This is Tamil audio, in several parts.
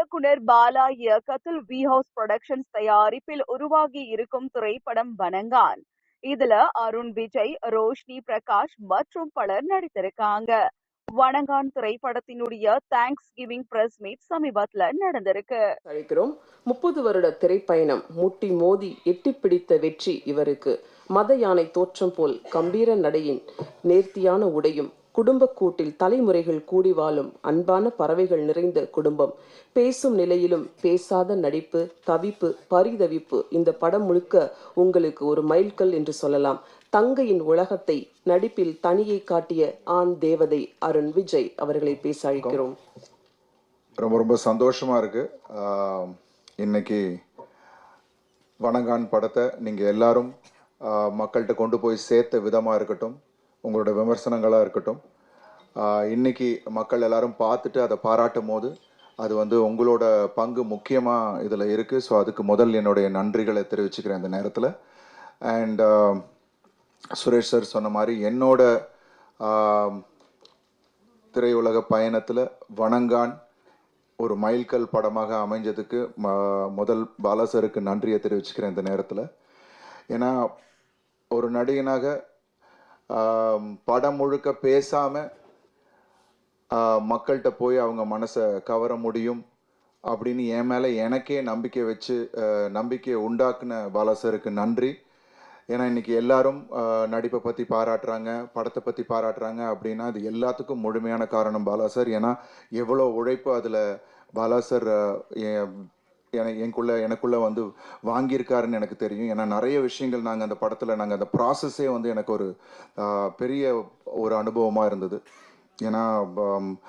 இயக்குனர் பாலா இயக்கத்தில் வி ஹவுஸ் புரொடக்ஷன்ஸ் தயாரிப்பில் உருவாகி இருக்கும் திரைப்படம் வணங்கான். இதுல அருண் விஜய் ரோஷினி பிரகாஷ் மற்றும் பலர் நடித்திருக்காங்க. வணங்கான் திரைப்படத்தினுடைய தேங்க்ஸ் கிவிங் பிரஸ் மீட் சமீபத்துல நடந்திருக்கு. அழைக்கிறோம். முப்பது வருட திரைப்பயணம் முட்டி மோதி எட்டி பிடித்த வெற்றி இவருக்கு. மத யானை தோற்றம் போல் கம்பீர நடையின் நேர்த்தியான உடையும் குடும்ப கூட்டில் தலைமுறைகள் கூடி வாழும் அன்பான பறவைகள் நிறைந்த குடும்பம். பேசும் நிலையிலும் பேசாத நடிப்பு தவிப்பு பரிதவிப்பு இந்த படம் முழுக்க உங்களுக்கு ஒரு மைல்கல் என்று சொல்லலாம். தங்கையின் உலகத்தை நடிப்பில் தனியை காட்டிய ஆண் தேவதை அருண் விஜய் அவர்களை பேச அழைக்கிறோம் ரொம்ப ரொம்ப சந்தோஷமா இருக்கு. இன்னைக்கு வணங்கான் படத்தை நீங்க எல்லாரும் மக்கள்கிட்ட கொண்டு போய் சேர்த்த விதமா இருக்கட்டும். உங்களோட விமர்சனங்களாக இருக்கட்டும். இன்னைக்கு மக்கள் எல்லாரும் பார்த்துட்டு அதை பாராட்டும் போது அது வந்து உங்களோட பங்கு முக்கியமாக இதில் இருக்குது ஸோ அதுக்கு முதல் என்னுடைய நன்றிகளை தெரிவிச்சுக்கிறேன் இந்த நேரத்தில். அண்ட் சுரேஷ் சார் சொன்ன மாதிரி என்னோட திரையுலக பயணத்தில் வணங்கான் ஒரு மைல்கல் படமாக அமைஞ்சதுக்கு ம- முதல் பாலாசருக்கு நன்றியை தெரிவிச்சுக்கிறேன் இந்த நேரத்தில். ஏன்னா ஒரு நடிகனாக படம் முழுக்க பேசாமல் மக்கள்கிட்ட போய் அவங்க மனசை கவர முடியும் அப்படின்னு என் மேலே எனக்கே நம்பிக்கை வச்சு நம்பிக்கையை உண்டாக்குன பாலாசருக்கு நன்றி. ஏன்னா இன்னைக்கு எல்லாரும் நடிப்பை பற்றி பாராட்டுறாங்க படத்தை பற்றி பாராட்டுறாங்க அப்படின்னா அது எல்லாத்துக்கும் முழுமையான காரணம் பாலா சார். ஏன்னா எவ்வளோ உழைப்பு அதில் பாலா சார் என- எனக்குள்ள எனக்குள்ளே வந்து வாங்கியிருக்காருன்னு எனக்கு தெரியும். ஏன்னா நிறைய விஷயங்கள் நாங்கள் அந்த படத்தில் நாங்கள் அந்த ப்ராசஸே வந்து எனக்கு ஒரு பெரிய ஒரு அனுபவமாக இருந்தது. ஏன்னா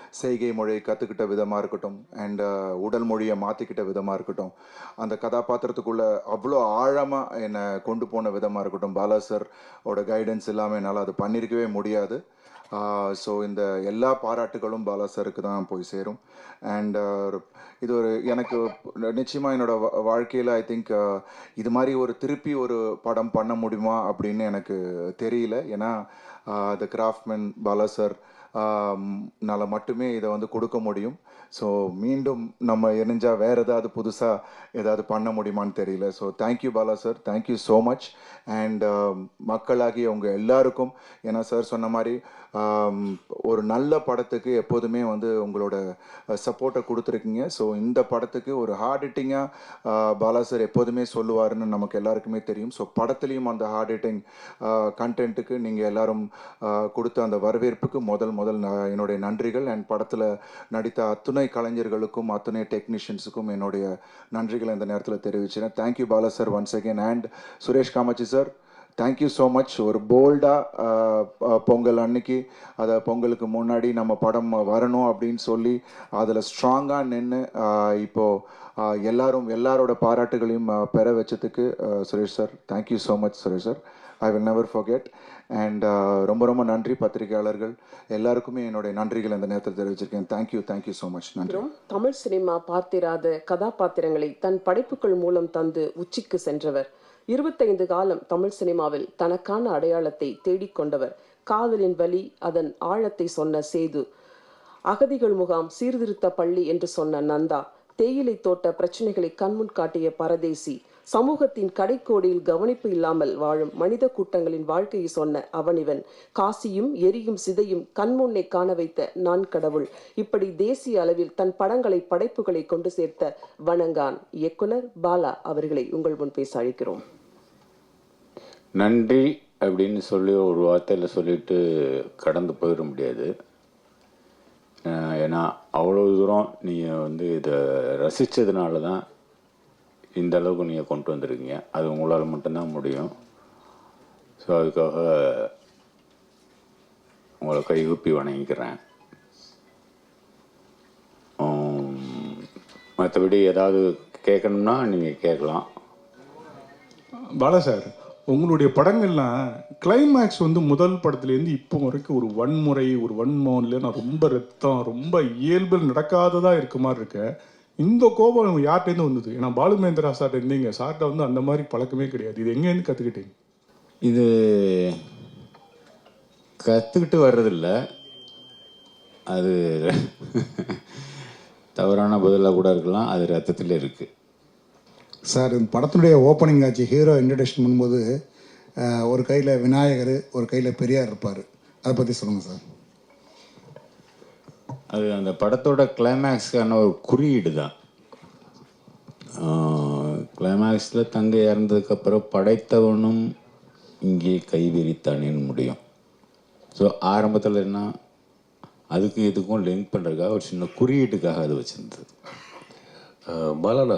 செய்கை மொழியை கற்றுக்கிட்ட விதமாக இருக்கட்டும் அண்ட் உடல் மொழியை மாற்றிக்கிட்ட விதமாக இருக்கட்டும் அந்த கதாபாத்திரத்துக்குள்ள அவ்வளோ ஆழமாக என்னை கொண்டு போன விதமாக இருக்கட்டும். பாலா சார் ஓட கைடன்ஸ் இல்லாமல் என்னால் அது பண்ணியிருக்கவே முடியாது. ஸோ இந்த எல்லா பாராட்டுகளும் பாலா சாருக்கு தான் போய் சேரும். அண்ட் இது ஒரு எனக்கு நிச்சயமாக என்னோட வா- வாழ்க்கையில் ஐ திங்க் இது மாதிரி ஒரு திருப்பி ஒரு படம் பண்ண முடியுமா அப்படின்னு எனக்கு தெரியல. ஏன்னா த கிராஃப்ட்மேன் பாலா சார் னால மட்டுமே இதை வந்து கொடுக்க முடியும். ஸோ மீண்டும் நம்ம இணைஞ்சால் வேற ஏதாவது புதுசாக ஏதாவது பண்ண முடியுமான்னு தெரியல. So thank you Bala sir thank you so much and மக்களாகிய உங்கள் எல்லாருக்கும் ஏன்னா சார் சொன்ன மாதிரி ஒரு நல்ல படத்துக்கு எப்போதுமே வந்து உங்களோட சப்போர்ட்டை கொடுத்துருக்கீங்க. ஸோ இந்த படத்துக்கு ஒரு ஹார்ட் ஹிட்டிங்காக பாலா சார் எப்போதுமே சொல்லுவாருன்னு நமக்கு எல்லாருக்குமே தெரியும். ஸோ படத்துலேயும் அந்த ஹார்ட் ஹிட்டிங் கண்டென்ட்டுக்கு நீங்கள் எல்லோரும் கொடுத்த அந்த வரவேற்புக்கு முதல் முதல் நான் என்னுடைய நன்றிகள். அண்ட் படத்தில் நடித்த அத்துணை கலைஞர்களுக்கும் அத்துணை டெக்னீஷியன்ஸுக்கும் என்னுடைய நன்றிகளை இந்த நேரத்தில் தெரிவிக்கிறேன் thank you Bala sir once again and Suresh Kamatchi sir thank you so much ஒரு போல்டாக பொங்கல் அன்னைக்கு அதை பொங்கலுக்கு முன்னாடி நம்ம படம் வரணும் அப்படின்னு சொல்லி அதில் ஸ்ட்ராங்காக நின்று இப்போது எல்லாரும் எல்லாரோட பாராட்டுகளையும் பெற வச்சதுக்கு Suresh sir thank you so much Suresh sir I will never forget and ரொம்ப ரொம்ப நன்றி பத்திரிகையாளர்கள். எல்லாருக்குமே என்னுடைய நன்றிகள் இந்த நேரத்தில் தெரிவிச்சிருக்கேன். Thank you thank you so much நன்றி. தமிழ் சினிமா பார்த்திராத கதாபாத்திரங்களை தன் படைப்புகள் மூலம் தந்து உச்சிக்கு சென்றவர். இருபத்தைந்து காலம் தமிழ் சினிமாவில் தனக்கான அடையாளத்தை தேடிக்கொண்டவர் காதலின் வலி அதன் ஆழத்தை சொன்ன சேது. அகதிகள் முகாம் சீர்திருத்த பள்ளி என்று சொன்ன நந்தா. தேயிலை தோட்ட பிரச்சனைகளை கண்முன் காட்டிய பரதேசி. சமூகத்தின் கடைக்கோடியில் கவனிப்பு இல்லாமல் வாழும் மனித கூட்டங்களின் வாழ்க்கையை சொன்ன அவனிவன் காசியும் எரியும் சிதையும் கண்முன்னே காண வைத்த நான் கடவுள். இப்படி தேசிய அளவில் தன் படங்களை படைப்புகளை கொண்டு சேர்த்த வணங்கான் இயக்குனர் பாலா அவர்களை உங்கள் முன் பேச அழைக்கிறோம். நன்றி அப்படின்னு சொல்லி ஒரு வார்த்தையில் சொல்லிட்டு கடந்து போயிட முடியாது. ஏன்னா அவ்வளோ தூரம் நீங்கள் வந்து இதை ரசித்ததுனால தான் இந்த அளவுக்கு நீங்கள் கொண்டு வந்திருக்கீங்க. அது உங்களால் மட்டும்தான் முடியும். ஸோ அதுக்காக உங்களை கைகூப்பி வணங்கிக்கிறேன். மற்றபடி ஏதாவது கேட்கணும்னா நீங்கள் கேட்கலாம். பாலா சார் உங்களுடைய படங்கள்லாம் கிளைமேக்ஸ் வந்து முதல் படத்துலேருந்து இப்போ வரைக்கும் ஒரு வன்முறை ஒரு வன்மம் இல்லைன்னா ரொம்ப ரத்தம் ரொம்ப இயல்பில் நடக்காததாக இருக்க மாதிரி இருக்கு. இந்த கோபம் யார்கிட்டேருந்து வந்தது? ஏன்னா பாலுமேந்திரா சார்ட்ட இருந்தீங்க. சார்ட்ட வந்து அந்த மாதிரி பழக்கமே கிடையாது. இது எங்கேருந்து கற்றுக்கிட்டீங்க இது கற்றுக்கிட்டு வர்றதில்ல. அது தவறான பதிலாக கூட இருக்கலாம். அது ரத்தத்தில் இருக்குது சார் இந்த படத்தினுடைய ஓப்பனிங் ஆச்சு ஹீரோ இன்ட்ரடக்ஷன் பண்ணும்போது ஒரு கையில் விநாயகர் ஒரு கையில் பெரியார் இருப்பார். அதை பற்றி சொல்லுங்கள் சார். அது அந்த படத்தோட கிளைமேக்ஸ்க்கான ஒரு குறியீடு தான் கிளைமேக்ஸில் தங்கை இறந்ததுக்கப்புறம் படைத்தவனும் இங்கே கைவிரித்தானேன்னு முடியும். ஸோ ஆரம்பத்தில் என்ன அதுக்கும் இதுக்கும் லிங்க் பண்ணுறதுக்காக ஒரு சின்ன குறியீட்டுக்காக அது வச்சுருந்தது. பாலானா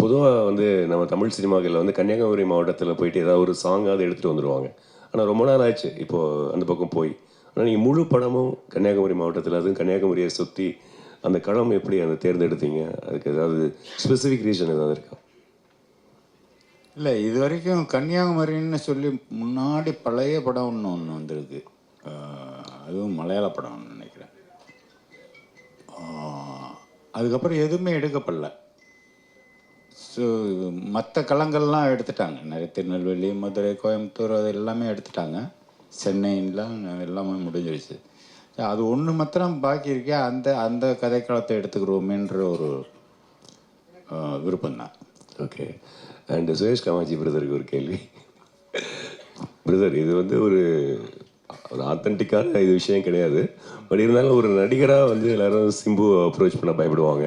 பொதுவாக வந்து நம்ம தமிழ் சினிமாக்களில் வந்து கன்னியாகுமரி மாவட்டத்தில் போயிட்டு ஏதாவது ஒரு சாங்காவது எடுத்துகிட்டு வந்துடுவாங்க ஆனால் ரொம்ப நாள் ஆச்சு. இப்போது அந்த பக்கம் போய். ஆனால் நீங்கள் முழு படமும் கன்னியாகுமரி மாவட்டத்தில் அதுவும் கன்னியாகுமரியை சுற்றி அந்த களம் எப்படி அதை தேர்ந்தெடுத்தீங்க? அதுக்கு ஏதாவது ஸ்பெசிஃபிக் ரீசன் ஏதாவது இருக்கா? இல்லை இது வரைக்கும் கன்னியாகுமரின்னு சொல்லி முன்னாடி பழைய படம் ஒன்று ஒன்று வந்திருக்கு. அதுவும் மலையாள படம்னு நினைக்கிறேன். அதுக்கப்புறம் எதுவுமே எடுக்கப்படல. ஸோ மற்ற களங்கள்லாம் எடுத்துட்டாங்க. நிறைய திருநெல்வேலி மதுரை கோயம்புத்தூர் அது எல்லாமே எடுத்துட்டாங்க. சென்னைலாம் எல்லாமே முடிஞ்சிருச்சு. அது ஒன்று மாத்திரம் பாக்கி இருக்கே அந்த அந்த கதைக்களத்தை எடுத்துக்கிறோமேன்ற ஒரு விருப்பம் தான் ஓகே. அண்டு சுரேஷ் காமாஜி பிரதருக்கு ஒரு கேள்வி. பிரதர் இது வந்து ஒரு ஒரு ஆத்தென்டிக்கான இது விஷயம் கிடையாது. பட் இருந்தாலும் ஒரு நடிகராக வந்து எல்லாரும் சிம்பு அப்ரோச் பண்ண பயப்படுவாங்க.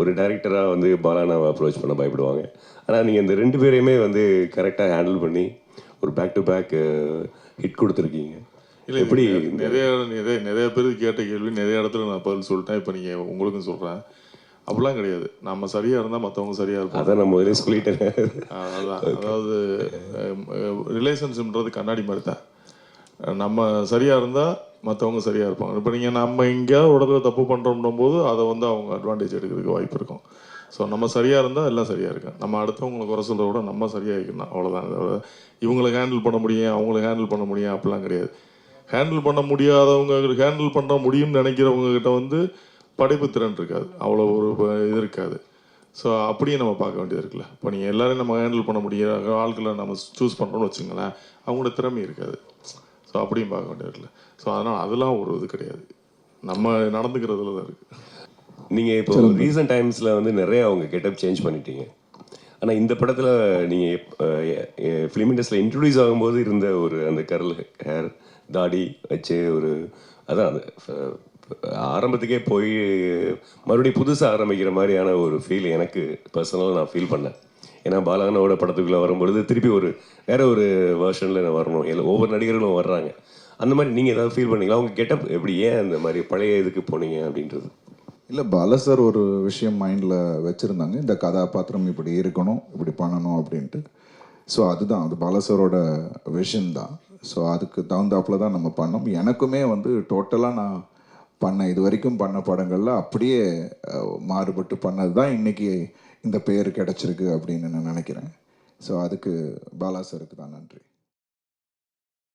ஒரு டைரக்டராக வந்து பாலானாவை அப்ரோச் பண்ண பயப்படுவாங்க. ஆனால் நீங்கள் இந்த ரெண்டு பேரையுமே வந்து கரெக்டாக ஹேண்டில் பண்ணி ஒரு பேக் டு பேக் ஹிட் கொடுத்துருக்கீங்க. இல்லை எப்படி நிறைய நிறைய நிறைய பேருக்கு கேட்ட கேள்வி நிறைய இடத்துல நான் பதில் சொல்லிட்டேன். இப்போ நீங்கள் உங்களுக்கும் சொல்கிறேன் அப்படிலாம் கிடையாது. நம்ம சரியாக இருந்தால் மற்றவங்க சரியாக இருப்பாங்க. அதான் நான் முதலே சொல்லிட்டேன். அதான். அதாவது ரிலேஷன்ஷிப்ன்றது கண்ணாடி மாதிரி தான். நம்ம சரியாக இருந்தால் மற்றவங்க சரியாக இருப்பாங்க. இப்போ நீங்கள் நம்ம எங்கேயாவது ஒரு இடத்துல தப்பு பண்ணுறோம்னும் போது அதை வந்து அவங்க அட்வான்டேஜ் எடுக்கிறதுக்கு வாய்ப்பு இருக்கும். ஸோ நம்ம சரியாக இருந்தால் எல்லாம் சரியாக இருக்கும் நம்ம அடுத்தவங்களை குறை சொல்கிறத விட நம்ம சரியாக இருக்கணும். அவ்வளோதான் இவங்களை ஹேண்டில் பண்ண முடியும் அவங்களை ஹேண்டில் பண்ண முடியும் அப்படிலாம் கிடையாது. ஹேண்டில் பண்ண முடியாதவங்க ஹேண்டில் பண்ண முடியும்னு நினைக்கிறவங்க கிட்ட வந்து படைப்பு திறன் இருக்காது. அவ்வளோ ஒரு இது இருக்காது. ஸோ அப்படியே நம்ம பார்க்க வேண்டியது இருக்குல்ல. இப்போ நீங்கள் எல்லாரையும் நம்ம ஹேண்டில் பண்ண முடியாத ஆட்களை நம்ம சூஸ் பண்ணுறோம்னு வச்சுங்களேன் அவங்களோட திறமை இருக்காது. ஸோ அப்படியும் பார்க்க வேண்டியது இருக்குல்ல. ஸோ அதனால் அதெல்லாம் ஒரு இது கிடையாது. நம்ம நடந்துக்கிறதுல தான் இருக்குது நீங்கள் இப்போ ரீசெண்ட் டைம்ஸில் வந்து நிறைய அவங்க கெட்டப் சேஞ்ச் பண்ணிட்டீங்க. ஆனால் இந்த படத்தில் நீங்கள் ஃபிலிம் இண்டஸ்ட்ரியில் இன்ட்ரடியூஸ் ஆகும்போது இருந்த ஒரு அந்த கரல் ஹேர் தாடி வச்சு ஒரு அதான் ஆரம்பத்துக்கே போய் மறுபடியும் புதுசாக ஆரம்பிக்கிற மாதிரியான ஒரு ஃபீல் எனக்கு பர்சனலாக நான் ஃபீல் பண்ணேன். ஏன்னா பாலானோட படத்துக்குள்ளே வரும்பொழுது திருப்பி ஒரு வேற ஒரு வேர்ஷனில் நான் வரணும். இல்லை ஒவ்வொரு நடிகர்களும் வர்றாங்க. அந்த மாதிரி நீங்கள் ஏதாவது ஃபீல் பண்ணீங்களா? அவங்க கெட்டப் எப்படி ஏன் அந்த மாதிரி பழைய இதுக்கு போனீங்க அப்படின்றது? இல்லை பால சார் ஒரு விஷயம் மைண்டில் வச்சுருந்தாங்க. இந்த கதாபாத்திரம் இப்படி இருக்கணும் இப்படி பண்ணணும் அப்படின்ட்டு. ஸோ அதுதான். அது பாலசரோட விஷன் தான். ஸோ அதுக்கு தகுந்தாப்புல தான் நம்ம பண்ணோம். எனக்குமே வந்து டோட்டலாக நான் பண்ண இது வரைக்கும் பண்ண படங்களில் அப்படியே மாறுபட்டு பண்ணது தான் இன்னைக்கு இந்த பேர் கிடச்சிருக்கு அப்படின்னு நான் நினைக்கிறேன். ஸோ அதுக்கு பாலாசருக்கு தான் நன்றி.